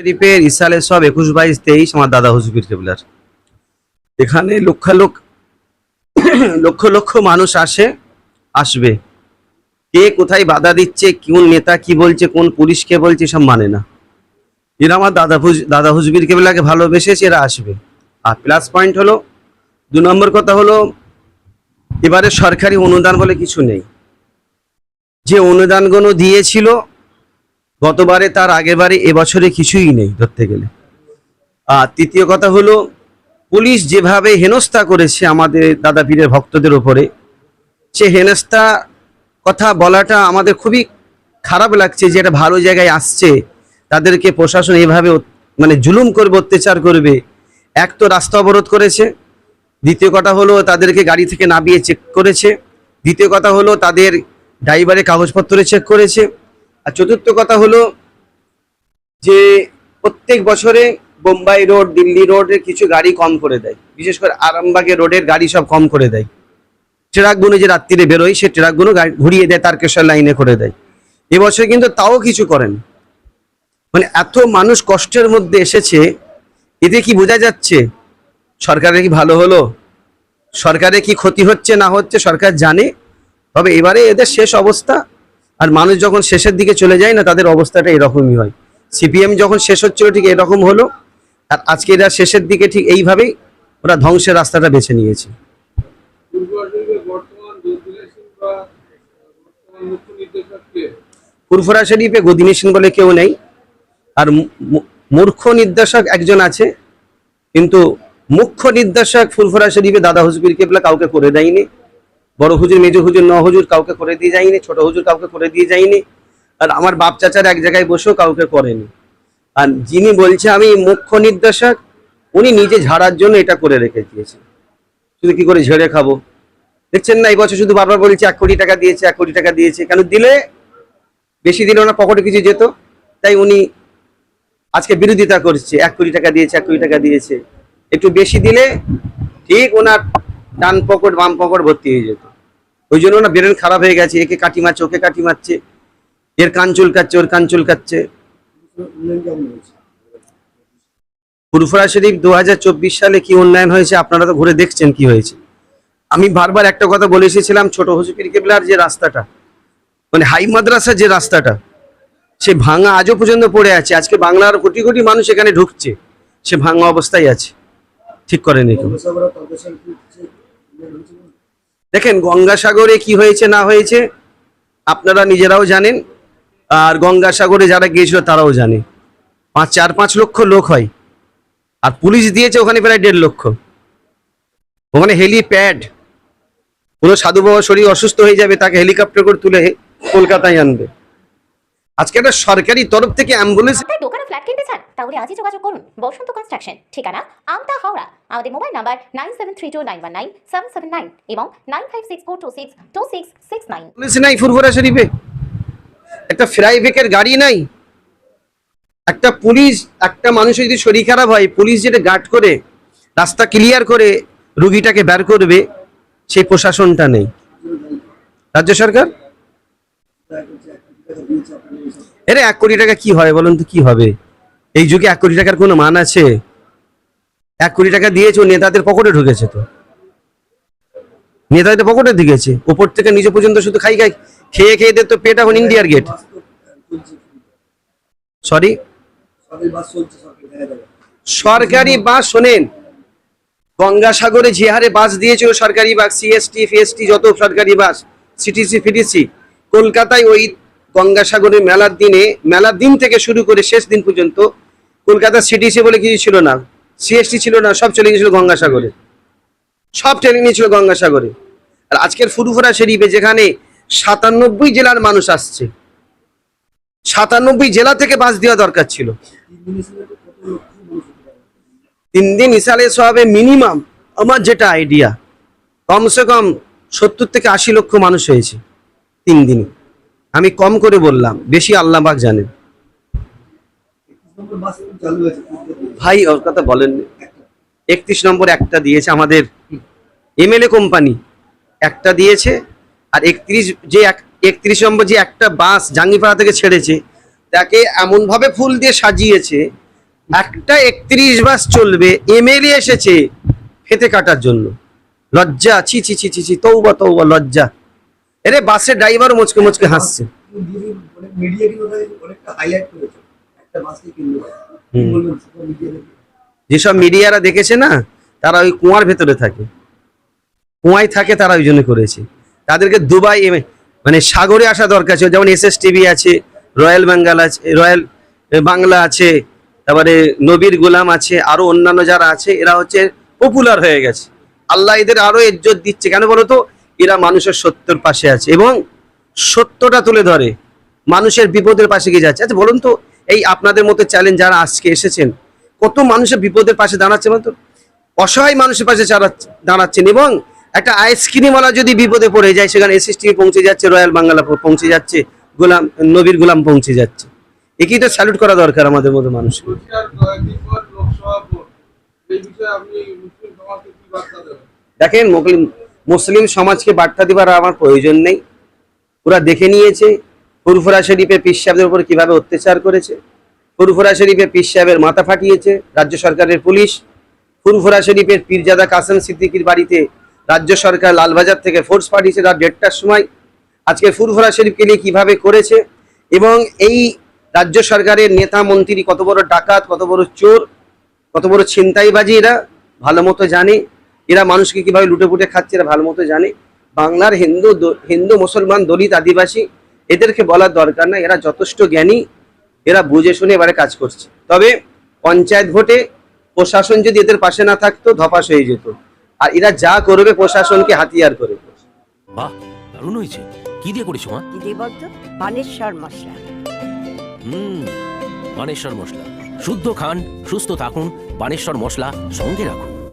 শরীফের ইসালে সব একুশ বাইশ তেইশ আমার দাদা হুজবির কেবলার। এখানে লক্ষালোক লক্ষ লক্ষ মানুষ আসে, আসবে। কে কোথায় বাধা দিচ্ছে, কোন নেতা কি বলছে, কোন পুলিশ কে বলছে সব মানে না। এরা আমার দাদা দাদা হুজবির কেবলাকে ভালোবেসেছে এরা আসবে। আর প্লাস পয়েন্ট হলো, দু নম্বর কথা হলো, এবারে সরকারি অনুদান বলে কিছু নেই। যে অনুদানগুলো দিয়েছিল গতবারে তার আগেরবারে এবছরে কিছুই নেই ধরতে গেলে। আর তৃতীয় কথা হলো, পুলিশ যেভাবে হেনস্থা করেছে আমাদের দাদা পীরের ভক্তদের ওপরে সে হেনস্থা কথা বলাটা আমাদের খুবই খারাপ লাগছে যে এটা ভালো জায়গায় আসছে, তাদেরকে প্রশাসন এভাবে মানে জুলুম করবে, অত্যাচার করবে। এক তো রাস্তা অবরোধ করেছে, দ্বিতীয় কথা হলো তাদেরকে গাড়ি থেকে নামিয়ে চেক করেছে। দ্বিতীয় কথা হলো তাদের ড্রাইভারের কাগজপত্র চেক করেছে। আর চতুর্থ কথা হলো যে প্রত্যেক বছরে বোম্বাই রোড, দিল্লি রোডের কিছু গাড়ি কম করে দেয়। বিশেষ করে আরামবাগের রোডের গাড়ি সব কম করে দেয়। ট্রাকগুলো যে রাত্রিরে বেরোয়, সে ট্রাকগুলো ঘুরিয়ে দেয়, তারকেশ্বর লাইনে করে দেয়। এবছর কিন্তু তাও কিছু করেন। মানে এত মানুষ কষ্টের মধ্যে এসেছে, এতে কি বোঝা যাচ্ছে? সরকারের কি ভালো হলো? সরকারে কি ক্ষতি হচ্ছে, না হচ্ছে, সরকার জানে। তবে এবারে এদের শেষ অবস্থা আর মানুষ যখন শেষের দিকে চলে যায় না তাদের অবস্থাটা এরকমই হয়। সিপিএম যখন শেষ হচ্ছিল ঠিক এরকম হলো। আর আজকে এরা শেষের দিকে ঠিক এইভাবেই ওরা ধ্বংসের রাস্তাটা বেছে নিয়েছে। ফুরফুরা শরীফে গদিনী সিং বলে কেউ নেই। আর মূর্খ নির্দেশক একজন আছে কিন্তু মুখ্য নির্দেশক ফুরফুরা শরীফে দাদা হুজুর কেবলা কাউকে করে দেয়নি। বড় হুজুর, মেজ হুজুর, ন হুজুর কাউকে করে দিয়ে যায়নি, ছোট হুজুর কাউকে করে দিয়ে যায়নি। আর আমার বাপ চাচার এক জায়গায় বসেও কাউকে করেনি। আর যিনি বলছে, আমি মুখ্য নির্দেশক উনি নিজে ঝাড়ার জন্য এটা করে রেখে দিয়েছেন শুধু কি করে ঝেড়ে খাব? দেখছেন না এই বছর শুধু বারবার বলছে, এক কোটি টাকা দিয়েছে, এক কোটি টাকা দিয়েছে কেন দিলে? বেশি দিলে ওনার পকেটে কিছু যেত? তাই উনি আজকে বিরোধিতা করছে, এক কোটি টাকা দিয়েছে, এক কোটি টাকা দিয়েছে একটু বেশি দিলে ঠিক ওনার ডান পকেট, বাম পকেট ভর্তি হয়ে যেত। ওই জন্য না ব্রেন খারাপ হয়ে গেছে, একে কাটি মারছে, ওকে কাটি মারছে। এর কান চুলকাচ্ছে, ওর কান চুলকাচ্ছে। ফুরফুরা শরীফ দুহাজার চব্বিশ সালে কি উন্নয়ন হয়েছে আপনারা তো ঘুরে দেখছেন কি হয়েছে। আমি বারবার একটা কথা বলে এসেছিলাম ছোট হুজুপির কেবলার যে রাস্তাটা মানে হাই মাদ্রাসার যে রাস্তাটা, সে ভাঙা আজও পর্যন্ত পড়ে আছে। আজকে বাংলার কোটি কোটি মানুষ এখানে ঢুকছে, সে ভাঙা অবস্থায় আছে। ঠিক করেনি দেখেন, গঙ্গাসাগরে কি হয়েছে, না হয়েছে, আপনারা নিজেরাও জানেন। আর গঙ্গাসাগরে যারা গিয়েছিল, তারাও জানে। পাঁচ, চার, পাঁচ লক্ষ লোক হয়। আর পুলিশ দিয়েছে ওখানে প্রায় দেড় লক্ষ। ওখানে হেলিপ্যাড। কোনো সাধু বাবা শরীর অসুস্থ হয়ে যাবে, তাকে হেলিকপ্টার করে তুলে কলকাতায় আনবে। আজকে একটা সরকারি তরফ থেকে অ্যাম্বুলেন্স দোকানে ফ্ল্যাট কিনতে চান তাহলে আজই যোগাযোগ করুন। বসন্ত কনস্ট্রাকশন ঠিকানা আমতা হাওড়া। আমাদের mobile number nine seven three two nine one nine seven seven nine এবং nine five six four two six two six six nine. নাই ফুরফুরা শরীফে? একটা ফ্রাইভেকের গাড়ি নাই? একটা পুলিশ একটা মানুষের যদি শরীর খারাপ হয় পুলিশ যেটা গার্ড করে রাস্তা ক্লিয়ার করে রুগীটাকে বের করবে সেই প্রশাসনটা নেই। রাজ্য সরকার? এরে এক কোটি টাকা কি হয় বলুন তো কি হবে? এই যুগে এক কোটি টাকার কোনো মান আছে? এক কোটি টাকা দিয়েছে, নেতাদের পকেটে ঢুকেছে তো। নেতাদের পকেটে ঢুকেছে। উপর থেকে নিচে পর্যন্ত শুধু খাই খাই খেয়ে খেয়ে তো পেট এখন ইন্ডিয়ার গেট। সরি সরকারি বাস শোনেন, গঙ্গাসাগরে যে হারে বাস দিয়েছিল সরকারি বাস সিএসটি ফিএসটি যত সরকারি বাস সিটিসি ফিটিসি কলকাতায় ওই গঙ্গাসাগরে মেলার দিনে, মেলার দিন থেকে শুরু করে শেষ দিন পর্যন্ত কলকাতা সিটিসি বলে কিছু ছিল না। সিএসটি ছিল না, সব চলে গেছিল গঙ্গাসাগরে। সব ট্রেনিং নিয়েছিল গঙ্গাসাগরে। আর আজকের ফুরুফুরা শরীফে যেখানে সাতানব্বই জেলার মানুষ আসছে, সাতানব্বই জেলা থেকে বাস দেওয়া দরকার ছিল। তিন দিন ইসালে সবে মিনিমাম আমার যেটা আইডিয়া কমসে কম সত্তর থেকে আশি লক্ষ মানুষ হয়েছে তিন দিনে। আমি কম করে বললাম, বেশি আল্লাহ আল্লাহবাক জানেন। ভাই, ওর কথা বলেন একত্রিশ নম্বর একটা দিয়েছে আমাদের এমএলএ কোম্পানি। একটা দিয়েছে, আর একত্রিশ যে একত্রিশ নম্বর যে একটা বাস জাঙ্গিপাড়া থেকে ছেড়েছে, তাকে এমনভাবে ফুল দিয়ে সাজিয়েছে, একটা একত্রিশ বাস চলবে, এমএলএ এসেছে ফেতে কাটার জন্য। লজ্জা, ছি ছি ছি ছি ছি, তৌবা তৌবা, লজ্জা। এরে বাসের ড্রাইভারও মুচকে মুচকে হাসছে। যেসব মিডিয়ারা দেখেছে না, তারা ওই কুয়ার ভেতরে থাকে। কুয়ায় থাকে তারা ওই জন্য করেছে। তাদেরকে দুবাই মানে সাগরে আসা দরকার ছিল। যেমন এস টিভি আছে, রয়্যাল বেঙ্গল আছে, রয়্যাল বাংলা আছে, তারপরে নবীর গোলাম আছে, আরও অন্যান্য যারা আছে, এরা হচ্ছে পপুলার হয়ে গেছে। আল্লাহ এদের আরও ইজ্জত দিচ্ছে। কেন বলতো এরা মানুষের সত্যের পাশে আছে এবং সত্যটা তুলে ধরে। মানুষের বিপদের পাশে গিয়ে যাচ্ছে। আচ্ছা বলুন তো এই আপনাদের মতো চ্যালেঞ্জ যারা আজকে এসেছেন কত মানুষের বিপদের পাশে দাঁড়াচ্ছে বলতো অসহায় মানুষের পাশে দাঁড়াচ্ছেন এবং একটা আইসক্রিমওয়ালা যদি বিপদে পড়ে যায় সেখানে এসএসটি পৌঁছে যাচ্ছে রয়্যাল বাংলা পৌঁছে যাচ্ছে গোলাম নবীর গোলাম পৌঁছে যাচ্ছে। একেই তো স্যালুট করা দরকার আমাদের মতো দেবেন? দেখেন মুসলিম মুসলিম সমাজকে বার্তা দেবার আমার প্রয়োজন নেই। ওরা দেখে নিয়েছে ফুরফুরা শরীফে পীর সাহেবদের উপর কীভাবে অত্যাচার করেছে। ফুরফুরা শরীফে পীর সাহেবের মাথা ফাটিয়েছে রাজ্য সরকারের পুলিশ। ফুরফুরা শরীফের পীরজাদা কাসেম সিদ্দিকির বাড়িতে রাজ্য সরকার লালবাজার থেকে ফোর্স পাঠিয়েছে রাত দেড়টার সময়। আজকে ফুরফুরা শরীফকে নিয়ে কীভাবে করেছে এবং এই রাজ্য সরকারের নেতা, মন্ত্রী কত বড় ডাকাত, কত বড় চোর, কত বড় ছিনতাইবাজি এরা ভালো মতো জানে। এরা মানুষকে কীভাবে লুটে পুটে খাচ্ছে এরা ভালো মতো জানে। বাংলার হিন্দু হিন্দু মুসলমান দলিত আদিবাসী এদেরকে বলার দরকার না এরা যথেষ্ট জ্ঞানী এরা বুঝে শুনে এবারে কাজ করছে। তবে পঞ্চায়েত ভোটে প্রশাসন যদি এদের পাশে না থাকতো ধপাস হয়ে যেত। আর এরা যা করবে প্রশাসনকে হাতিয়ার করে। বাহ দারুণ হয়েছে। কি দিয়ে করিস মা? কি দিয়ে বলতো? বানেশ্বর মশলা। হুম বানেশ্বর মশলা। শুদ্ধ খান সুস্থ থাকুন বানেশ্বর মশলা সঙ্গে রাখুন।